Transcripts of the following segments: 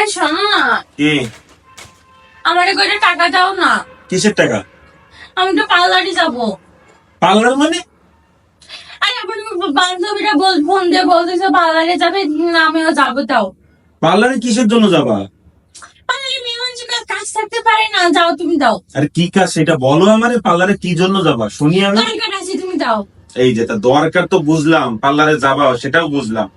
এই শোনো। না কি আমার টাকা দাও না। কিসের টাকা? আমি তো পার্লারে যাব। পার্লার মানে? আরে আমার বান্ধবীরা বল ফোন দিয়ে বলতেছে পার্লারে যাবে আমিও যাব তাও পার্লারে কিসের জন্য যাবা? কাজ থাকতে পারে না যাও তুমি দাও। আরে কি কাজ সেটা বলো আমারে পার্লারে কি জন্য যাবা? শুনি আমি। দরকার আছে তুমি দাও। এই যে তা দরকার তো বুঝলাম পার্লারে যাবা সেটাও বুঝলাম।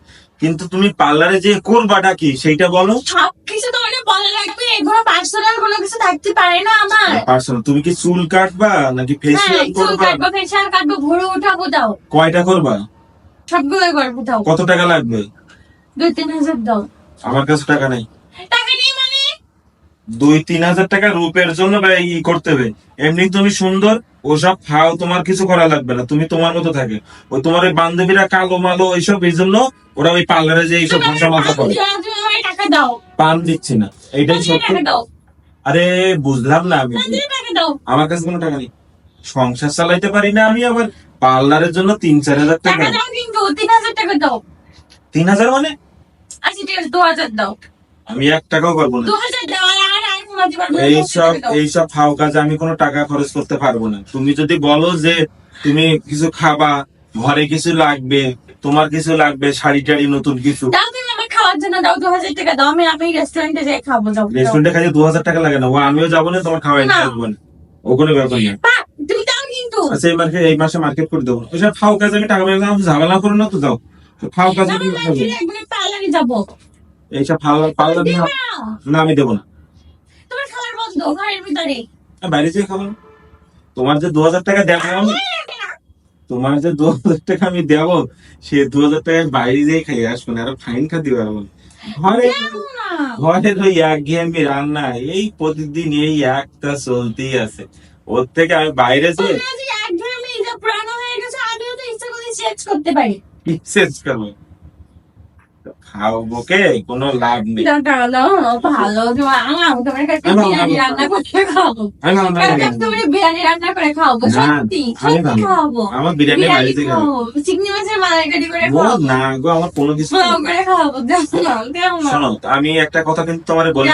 কিন্তু তুমি পার্লারে যে করবাটা কি সেইটা বলো। সব কিছু তো মানে বলা লাগবে এগুলো পার্সোনাল কোনো কিছু থাকতে পারে না আমার। পার্সোনাল তুমি কি চুল কাটবা নাকি হ্যাঁ ফেসিয়াল চুল করবা? কাটবো ফেশিয়াল কাটবো ভরে উঠাবো দাও। কয়টা করবা? সবগুলো করব দাও। কত টাকা লাগবে? দুই তিন হাজার দাও। আমার কাছে টাকা নেই। টাকা নেই মানে? দুই তিন হাজার টাকা রূপের জন্য ব্যয় ই করতে হবে। এমনি তুমি সুন্দর ওসব খাও তোমার কিছু করা লাগবে না তুমি তোমার মতো থাকে। ওই তোমার ওই বান্ধবীরা কালো মালো এইসব এই জন্য ওরা ওই পার্লারে যে এইসব ভাষা মাথা করে। পান দিচ্ছি না এইটাই সত্যি। আরে বুঝলাম না আমি। আমার কাছে কোনো টাকা নেই। সংসার চালাইতে পারি না আমি আবার পার্লারের জন্য তিন চার হাজার টাকা। তিন হাজার টাকা দাও। তিন হাজার মানে? আচ্ছা ঠিক আছে দু হাজার দাও। আমি এক টাকাও পারব না। এইসব এইসব ফাও কাজে আমি কোনো টাকা খরচ করতে পারব না। তুমি যদি বলো যে তুমি কিছু খাবা ঘরে কিছু লাগবে তোমার কিছু লাগবে শাড়ি টাড়ি নতুন কিছু। দু হাজার টাকা রেস্টুরেন্টে দু হাজার লাগে না। ও আমিও যাব না তোমার খাওয়াই। আসব না। ও কোনো ব্যাপার না। আচ্ছা এই মার্কেট এই মাসে মার্কেট করে দেবো। ওইসব ফাও কাজে আমি টাকা পেয়ে ঝামেলা করো না তো যাও। ফাও কাজে এইসব ফাও পাল্লা না আমি দেবো না। ঘরের ভিতরে। বাইরে যেয়ে খাব তোমার যে দু হাজার টাকা দেবো আমি তোমার যে দু হাজার টাকা আমি দেবো সে দু হাজার টাকা বাইরে যেয়ে খাই আসব না আরও ফাইন খাতে পারব ঘরে ঘরে তো এক ঘেয়েমি রান্না এই প্রতিদিন এই একটা চলতেই আছে। ওর থেকে আমি বাইরে যে করতে পারি। শেষ করব। খাওয়াবো কে কোনো লাভ নেই ভালো, আমি- বিরিয়ানি রান্না করে খাওয়াবো। আমি ভালো না কার কাছে তুমি বিরিয়ানি রান্না করে খাওয়াবো, সত্যি, আমি সত্যি ভালো। খাওয়াবো। আমার বিরিয়ানি বাড়িতে খাওয়াবো, চিংড়ি মাছের মালাইকারি করে খাওয়াবো। না গো আমার কোনো কিছু করে খাওয়াবো, শোনো আমি একটা কথা কিন্তু তোমার বলছি।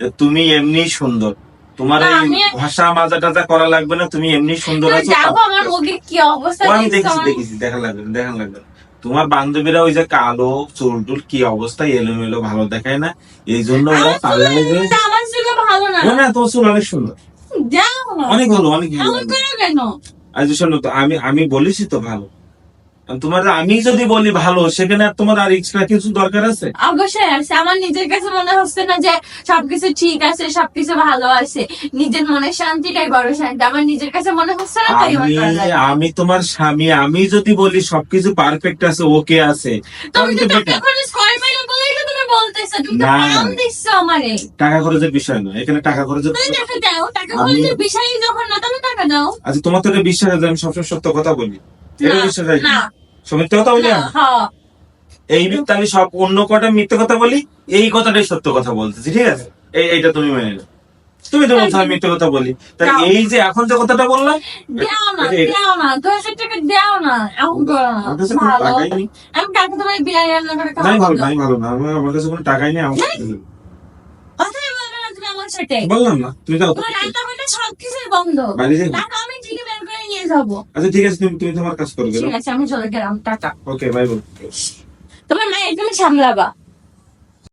যে তুমি এমনি সুন্দর তোমার এই ভাষা মাজা টাজা করা লাগবে না তুমি এমনি সুন্দর আছো আমার মুখে কি অবস্থা আমি দেখেছি দেখেছি দেখা লাগবে দেখা লাগবে। তোমার বান্ধবীরা ওই যে কালো চুল টুল কি অবস্থা এলোমেলো ভালো দেখায় না? এই জন্য ওরা ভালো না। না, তোমার চুল অনেক সুন্দর। অনেক ভালো অনেক ভালো। আজ শোনো তো আমি আমি বলেছি তো ভালো। তোমার আমি যদি বলি ভালো সেখানে তোমার আর এক্সট্রা কিছু দরকার আছে? অবশ্যই আছে। আমার নিজের কাছে মনে হচ্ছে না যে সবকিছু ঠিক আছে সবকিছু ভালো আছে। নিজের মনে শান্তিটাই বড় শান্তি। আমার নিজের কাছে মনে হচ্ছে না তাই আমি আমি তোমার স্বামী। আমি যদি বলি সবকিছু পারফেক্ট আছে ওকে আছে তুমি তো। খরচ করবে না তুমি বলতেছো। তুমি তো না। আরাম আমারে। টাকা খরচের বিষয় নয়। এখানে টাকা খরচের টাকা দাও। টাকা খরচের বিষয়ই যখন না তুমি টাকা দাও। আচ্ছা তোমার তো বিশ্বাস আছে আমি সবসময় সত্য কথা বলি। এটা বিশ্বাস আছে? না কথা বলি না, আমি? হ্যাঁ। এই আমি সব অন্য কটা মিথ্যে কথা বলি এই কথাটাই সত্য কথা বলতেছি ঠিক আছে? এই এইটা তুমি মেনে নাও। তুমি তো বলছো মিথ্যে কথা বলি। তাহলে এই যে এখন যে কথাটা বললাম দাও না দাও না দু হাজার টাকা দাও না না কাছে ভালো। টাকাই নেই। আমি টাকা তোমার বিরিয়ানি রান্না করে নাই ভালো নাই ভালো না আমার কাছে কোনো টাকাই নেই আমার কাছে না বললাম না তুমি তো। তোমার রান্না করলে সবকিছুই বন্ধ বাইরে যাই টাকা আমি ঠিকই বের করে নিয়ে যাব। আচ্ছা ঠিক আছে তুমি তুমি তোমার কাজ করো ঠিক আছে আমি চলে গেলাম টাটা। ওকে বাই বল তোমার মায়ের তুমি সামলাবা।